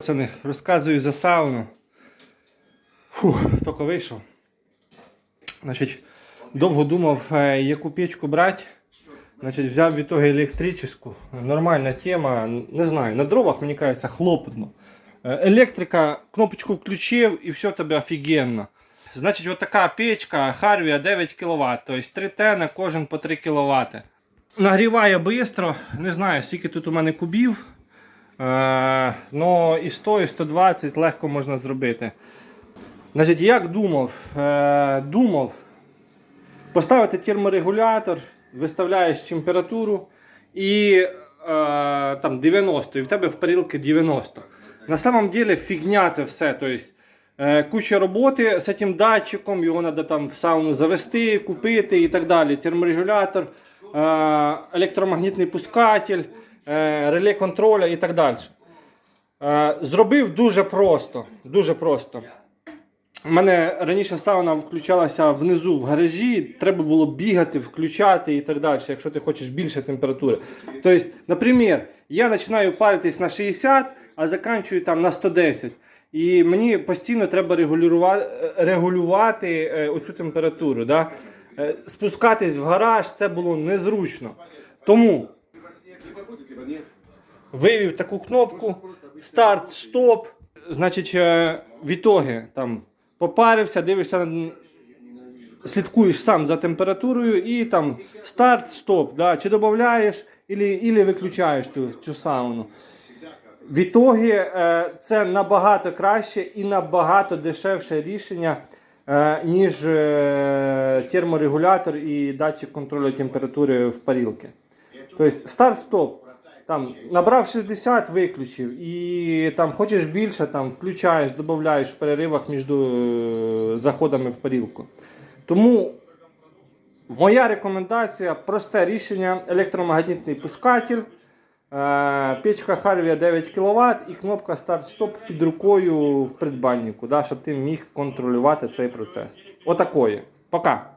Пацани, розказую за сауну. Фух, тільки вийшов. Значить, довго думав, е, яку печку брати. Значить, взяв від того електричну. Нормальна тема. Не знаю, на дровах, мені кажеться, хлопотно. Е, Електрика, кнопочку включив і все тебе офігенно. Значить, от така печка Harvia 9 кВт, тобто 3 тена, кожен по 3 кВт. Нагріває швидко, не знаю, скільки тут у мене кубів. Е, ну, і 100, і 120 легко можна зробити. Значить, як думав? Е, думав поставити терморегулятор, виставляєш температуру і е, там 90, і в тебе в парилки 90. На самом деле фігня це все. Тобто, е, куча роботи з цим датчиком, його треба там в сауну завести, купити і так далі. Терморегулятор, електромагнітний пускатель, реле контроля і так далі. Е, зробив дуже просто. Дуже просто. У мене раніше сауна включалася внизу в гаражі, треба було бігати, включати і так далі, якщо ти хочеш більше температури. Тобто, наприклад, я починаю паритись на 60, а заканчую там на 110. І мені постійно треба регулювати, регулювати е, оцю температуру. Да? Е, Спускатись в гараж це було незручно. Тому вивів таку кнопку, старт, стоп. Значить, е, в ітогі там попарився, дивишся, слідкуєш сам за температурою і там старт, стоп. Да? Чи додаєш, ілі, виключаєш цю, цю сауну. В ітогі е, це набагато краще і набагато дешевше рішення, е, ніж терморегулятор і датчик контролю температури в парілки. Тобто старт-стоп. Там набрав 60, виключив. І там хочеш більше, там включаєш, додаєш в переривах між е, заходами в парілку. Тому моя рекомендація просте рішення: електромагнітний пускатель, е, печка Harvia 9 кВт і кнопка старт-стоп під рукою в придбаннику, да, щоб ти міг контролювати цей процес. Отакої. Пока.